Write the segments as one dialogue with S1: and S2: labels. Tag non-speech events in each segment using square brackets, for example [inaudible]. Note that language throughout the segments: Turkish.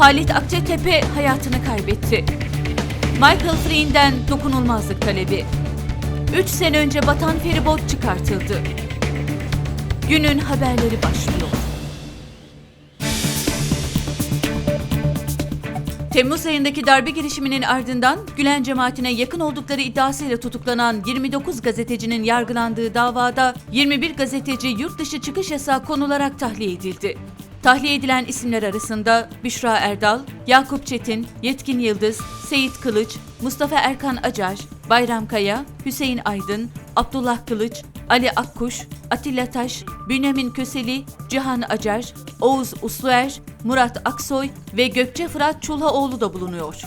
S1: Halit Akçatepe hayatını kaybetti. Michael Flynn'den dokunulmazlık talebi. 3 sene önce batan feribot çıkartıldı. Günün haberleri başlıyor. Temmuz ayındaki darbe girişiminin ardından Gülen cemaatine yakın oldukları iddiasıyla tutuklanan 29 gazetecinin yargılandığı davada 21 gazeteci yurt dışı çıkış yasağı konularak tahliye edildi. Tahliye edilen isimler arasında Büşra Erdal, Yakup Çetin, Yetkin Yıldız, Seyit Kılıç, Mustafa Erkan Acar, Bayram Kaya, Hüseyin Aydın, Abdullah Kılıç, Ali Akkuş, Atilla Taş, Bünyamin Köseli, Cihan Acar, Oğuz Usluer, Murat Aksoy ve Gökçe Fırat Çulhaoğlu da bulunuyor.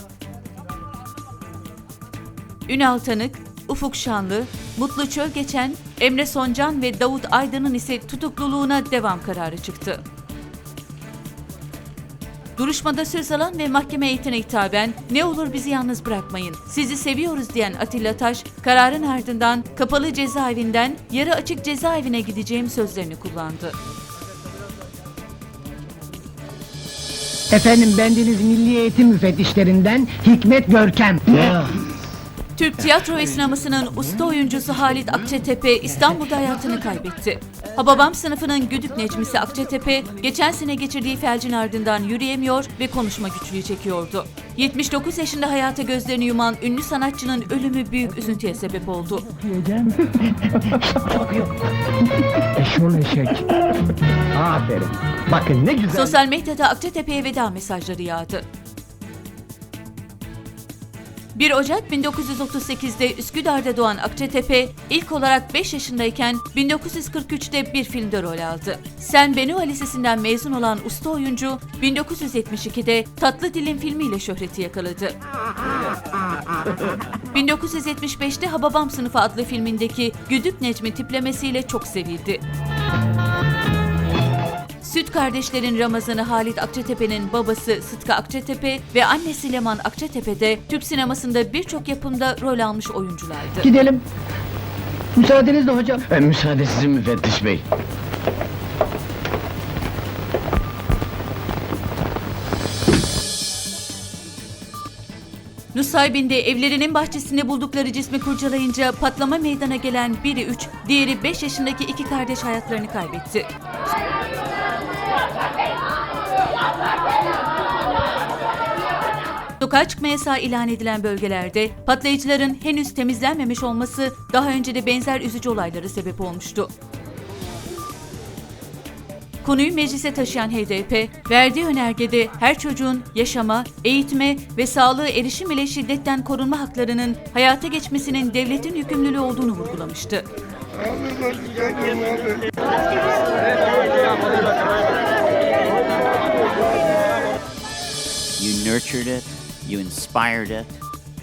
S1: Ünal Tanık, Ufuk Şanlı, Mutlu Çölgeçen, Emre Soncan ve Davut Aydın'ın ise tutukluluğuna devam kararı çıktı. Duruşmada söz alan ve mahkeme heyetine hitaben ne olur bizi yalnız bırakmayın, sizi seviyoruz diyen Atilla Taş, kararın ardından kapalı cezaevinden yarı açık cezaevine gideceğim sözlerini kullandı.
S2: Efendim bendeniz Milli Eğitim Müfettişlerinden Hikmet Görkem.
S1: Türk tiyatro ve sinemasının usta oyuncusu Halit Akçatepe İstanbul'da hayatını kaybetti. Hababam sınıfının güdük necmisi Akçatepe, geçen sene geçirdiği felcin ardından yürüyemiyor ve konuşma güçlüğü çekiyordu. 79 yaşında hayata gözlerini yuman ünlü sanatçının ölümü büyük üzüntüye sebep oldu.
S2: Diyeceğim. Eşol eşek. Aferin. Bakın ne güzel.
S1: Sosyal medyada Akçatepe'ye veda mesajları yağdı. 1 Ocak 1938'de Üsküdar'da doğan Akçatepe, ilk olarak 5 yaşındayken 1943'te bir filmde rol aldı. Sen Benua Lisesi'nden mezun olan usta oyuncu, 1972'de Tatlı Dilim filmiyle şöhreti yakaladı. [laughs] 1975'te Hababam Sınıfı adlı filmindeki Güdük Necmi tiplemesiyle çok sevildi. Süt kardeşlerin Ramazan'ı Halit Akçatepe'nin babası Sıtkı Akçatepe ve annesi Leman Akçatepe de Türk sinemasında birçok yapımda rol almış oyunculardı.
S2: Gidelim. Müsaadenizle hocam.
S3: E, müsaade sizin müfettiş bey.
S1: Nusaybin'de evlerinin bahçesinde buldukları cismi kurcalayınca patlama meydana gelen biri 3, diğeri 5 yaşındaki iki kardeş hayatlarını kaybetti. Sokağa çıkma yasağı ilan edilen bölgelerde patlayıcıların henüz temizlenmemiş olması daha önce de benzer üzücü olaylara sebep olmuştu. Konuyu meclise taşıyan HDP, verdiği önergede her çocuğun yaşama, eğitime ve sağlığa erişim ile şiddetten korunma haklarının hayata geçmesinin devletin yükümlülüğü olduğunu vurgulamıştı.
S4: You nurtured it, you inspired it,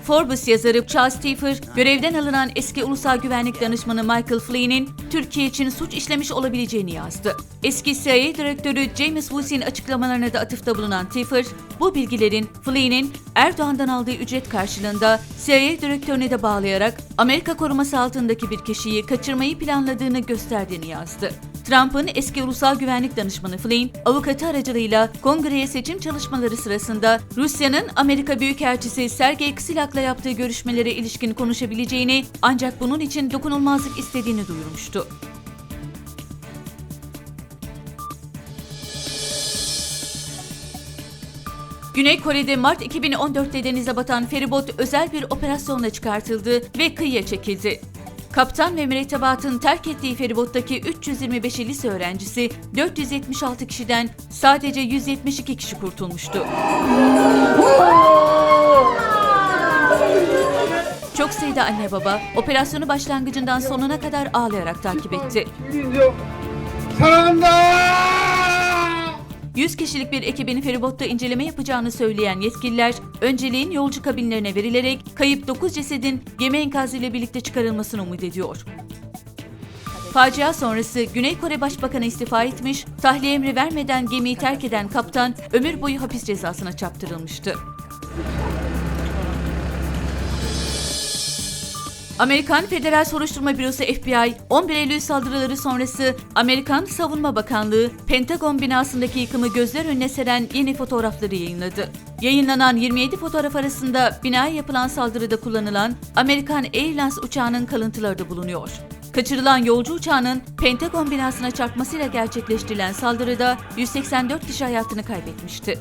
S1: Forbes yazarı Charles Stepher, görevden alınan eski ulusal güvenlik danışmanı Michael Flynn'in Türkiye için suç işlemiş olabileceğini yazdı. Eski CIA direktörü James Woolsey'in açıklamalarına da atıfta bulunan Stepher, bu bilgilerin Flynn'in Erdoğan'dan aldığı ücret karşılığında CIA direktörüne de bağlayarak Amerika koruması altındaki bir kişiyi kaçırmayı planladığını gösterdiğini yazdı. Trump'ın eski ulusal güvenlik danışmanı Flynn, avukatı aracılığıyla kongreye seçim çalışmaları sırasında Rusya'nın Amerika Büyükelçisi Sergey Ksilak'la yaptığı görüşmelere ilişkin konuşabileceğini ancak bunun için dokunulmazlık istediğini duyurmuştu. Güney Kore'de Mart 2014'te denize batan feribot özel bir operasyonla çıkartıldı ve kıyıya çekildi. Kaptan ve mürettebatın terk ettiği feribottaki 325 lise öğrencisi 476 kişiden sadece 172 kişi kurtulmuştu. Çok sayıda anne baba operasyonu başlangıcından sonuna kadar ağlayarak takip etti. 100 kişilik bir ekibin feribotta inceleme yapacağını söyleyen yetkililer, önceliğin yolcu kabinlerine verilerek kayıp 9 cesedin gemi enkazıyla birlikte çıkarılmasını umut ediyor. Facia sonrası Güney Kore Başbakanı istifa etmiş, tahliye emri vermeden gemiyi terk eden kaptan ömür boyu hapis cezasına çarptırılmıştı. Amerikan Federal Soruşturma Bürosu FBI, 11 Eylül saldırıları sonrası Amerikan Savunma Bakanlığı, Pentagon binasındaki yıkımı gözler önüne seren yeni fotoğrafları yayınladı. Yayınlanan 27 fotoğraf arasında binaya yapılan saldırıda kullanılan Amerikan Airlines uçağının kalıntıları da bulunuyor. Kaçırılan yolcu uçağının Pentagon binasına çarpmasıyla gerçekleştirilen saldırıda 184 kişi hayatını kaybetmişti.